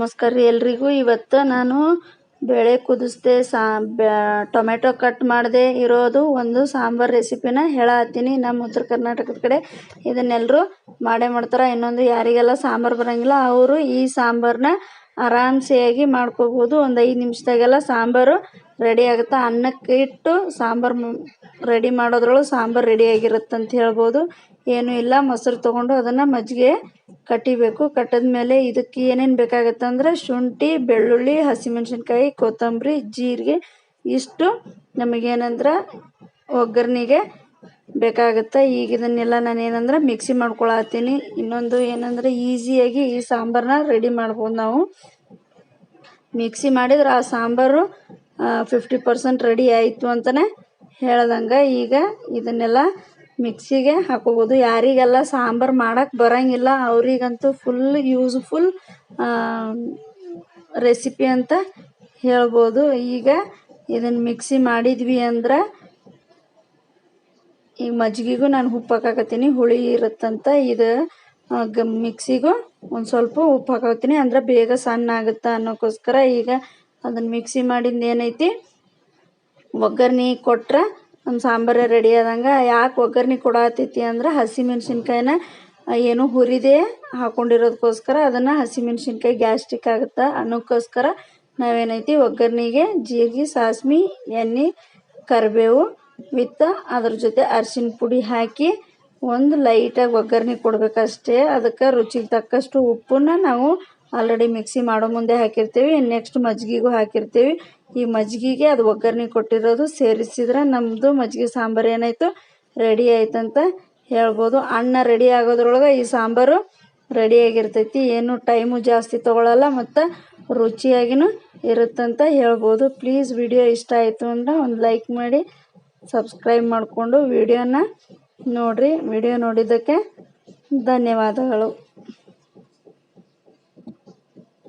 ನಮಸ್ಕಾರ ರೀ ಎಲ್ರಿಗೂ. ಇವತ್ತು ನಾನು ಬೇಳೆ ಕುದಿಸ್ದೆ, ಸಾ ಟೊಮೆಟೊ ಕಟ್ ಮಾಡಿದೆ ಇರೋದು. ಒಂದು ಸಾಂಬಾರು ರೆಸಿಪಿನ ಹೇಳತ್ತೀನಿ. ನಮ್ಮ ಉತ್ತರ ಕರ್ನಾಟಕದ ಕಡೆ ಇದನ್ನೆಲ್ಲರೂ ಮಾಡೇ ಮಾಡ್ತಾರೆ. ಇನ್ನೊಂದು ಯಾರಿಗೆಲ್ಲ ಸಾಂಬಾರು ಬರೋಂಗಿಲ್ಲ, ಅವರು ಈ ಸಾಂಬಾರನ್ನ ಆರಾಮ್ಸೆಯಾಗಿ ಮಾಡ್ಕೋಬೋದು. ಒಂದು ಐದು ನಿಮಿಷದಾಗೆಲ್ಲ ಸಾಂಬಾರು ರೆಡಿ ಆಗುತ್ತೆ? ಅನ್ನಕ್ಕೆ ಇಟ್ಟು ಸಾಂಬಾರು ರೆಡಿ ಮಾಡೋದ್ರೊಳಗೆ ಸಾಂಬಾರು ರೆಡಿಯಾಗಿರುತ್ತೆ ಅಂತ ಹೇಳ್ಬೋದು. ಏನೂ ಇಲ್ಲ, ಮೊಸರು ತೊಗೊಂಡು ಅದನ್ನು ಮಜ್ಜಿಗೆ ಕಟ್ಟಿಬೇಕು. ಕಟ್ಟಿದ ಮೇಲೆ ಇದಕ್ಕೆ ಏನೇನು ಬೇಕಾಗುತ್ತೆ ಅಂದ್ರೆ ಶುಂಠಿ, ಬೆಳ್ಳುಳ್ಳಿ, ಹಸಿಮೆಣ್ಸಿನ್ಕಾಯಿ, ಕೊತ್ತಂಬರಿ, ಜೀರಿಗೆ, ಇಷ್ಟು ನಮಗೇನಂದ್ರೆ ಒಗ್ಗರಣೆಗೆ ಬೇಕಾಗುತ್ತೆ. ಈಗ ಇದನ್ನೆಲ್ಲ ನಾನು ಏನಂದ್ರೆ ಮಿಕ್ಸಿ ಮಾಡ್ಕೊಳತ್ತೀನಿ. ಇನ್ನೊಂದು ಏನಂದ್ರೆ ಈಸಿಯಾಗಿ ಈ ಸಾಂಬಾರನ್ನ ರೆಡಿ ಮಾಡ್ಬೋದು ನಾವು. ಮಿಕ್ಸಿ ಮಾಡಿದ್ರೆ ಆ ಸಾಂಬಾರು ಫಿಫ್ಟಿ ಪರ್ಸೆಂಟ್ ರೆಡಿ ಆಯಿತು ಅಂತಲೇ ಹೇಳ್ದಂಗೆ. ಈಗ ಇದನ್ನೆಲ್ಲ ಮಿಕ್ಸಿಗೆ ಹಾಕೋಬೋದು. ಯಾರಿಗೆಲ್ಲ ಸಾಂಬಾರು ಮಾಡಕ್ಕೆ ಬರೋಂಗಿಲ್ಲ, ಅವರಿಗಂತೂ ಫುಲ್ ಯೂಸ್ಫುಲ್ ರೆಸಿಪಿ ಅಂತ ಹೇಳ್ಬೋದು. ಈಗ ಇದನ್ನು ಮಿಕ್ಸಿ ಮಾಡಿದ್ವಿ ಅಂದ್ರೆ ಈಗ ಮಜ್ಜಿಗೆಗೂ ನಾನು ಉಪ್ಪು ಹಾಕಾಕತ್ತೀನಿ. ಹುಳಿ ಇರುತ್ತಂತ ಇದು ಗ ಮಿಕ್ಸಿಗೂ ಒಂದು ಸ್ವಲ್ಪ ಉಪ್ಪು ಹಾಕೋತೀನಿ ಅಂದ್ರೆ ಬೇಗ ಸಣ್ಣ ಆಗುತ್ತೆ ಅನ್ನೋಕ್ಕೋಸ್ಕರ ಈಗ ಅದನ್ನು ಮಿಕ್ಸಿ ಮಾಡಿದ್ದು ಏನೈತಿ, ಒಗ್ಗರಣೆ ಕೊಟ್ರೆ ನಮ್ಮ ಸಾಂಬಾರ ರೆಡಿ ಆದಂಗೆ, ಯಾಕೆ ಒಗ್ಗರ್ಣೆ ಕೊಡತೈತಿ ಅಂದ್ರೆ ಹಸಿಮೆಣ್ಸಿನ್ಕಾಯಿನ ಏನು ಹುರಿದೆ ಹಾಕೊಂಡಿರೋದಕ್ಕೋಸ್ಕರ ಅದನ್ನು ಹಸಿಮೆಣ್ಸಿನ್ಕಾಯಿ ಗ್ಯಾಸ್ಟ್ರಿಕ್ ಆಗುತ್ತೆ ಅನ್ನೋಕ್ಕೋಸ್ಕರ ನಾವೇನೈತಿ ಒಗ್ಗರಣೆಗೆ ಜೀರಿಗೆ, ಸಾಸ್ಮಿ, ಎಣ್ಣೆ, ಕರಿಬೇವು ವಿತ್ತ ಅದ್ರ ಜೊತೆ ಅರಿಶಿನ ಪುಡಿ ಹಾಕಿ ಒಂದು ಲೈಟಾಗಿ ಒಗ್ಗರಣೆ ಕೊಡಬೇಕಷ್ಟೇ. ಅದಕ್ಕೆ ರುಚಿಗೆ ತಕ್ಕಷ್ಟು ಉಪ್ಪನ್ನ ನಾವು ಆಲ್ರೆಡಿ ಮಿಕ್ಸಿ ಮಾಡೋ ಮುಂದೆ ಹಾಕಿರ್ತೀವಿ ನೆಕ್ಸ್ಟ್ ಮಜ್ಜಿಗೆಗೂ ಹಾಕಿರ್ತೀವಿ. ಈ ಮಜ್ಜಿಗೆಗೆ ಅದು ಒಗ್ಗರಣೆ ಕೊಟ್ಟಿರೋದು ಸೇರಿಸಿದ್ರೆ ನಮ್ಮದು ಮಜ್ಜಿಗೆ ಸಾಂಬಾರು ಏನಾಯಿತು? ರೆಡಿ ಆಯ್ತಂತ ಹೇಳ್ಬೋದು. ಅನ್ನ ರೆಡಿ ಆಗೋದ್ರೊಳಗೆ ಈ ಸಾಂಬಾರು ರೆಡಿಯಾಗಿರ್ತೈತಿ ಏನು ಟೈಮು ಜಾಸ್ತಿ ತೊಗೊಳಲ್ಲ, ಮತ್ತು ರುಚಿಯಾಗಿಯೂ ಇರುತ್ತಂತ ಹೇಳ್ಬೋದು. ಪ್ಲೀಸ್ ವಿಡಿಯೋ ಇಷ್ಟ ಆಯಿತು ಅಂದ್ರೆ ಒಂದು ಲೈಕ್ ಮಾಡಿ, ಸಬ್ಸ್ಕ್ರೈಬ್ ಮಾಡಿಕೊಂಡು ವಿಡಿಯೋನ ನೋಡಿರಿ. ವಿಡಿಯೋ ನೋಡಿದ್ದಕ್ಕೆ ಧನ್ಯವಾದಗಳು.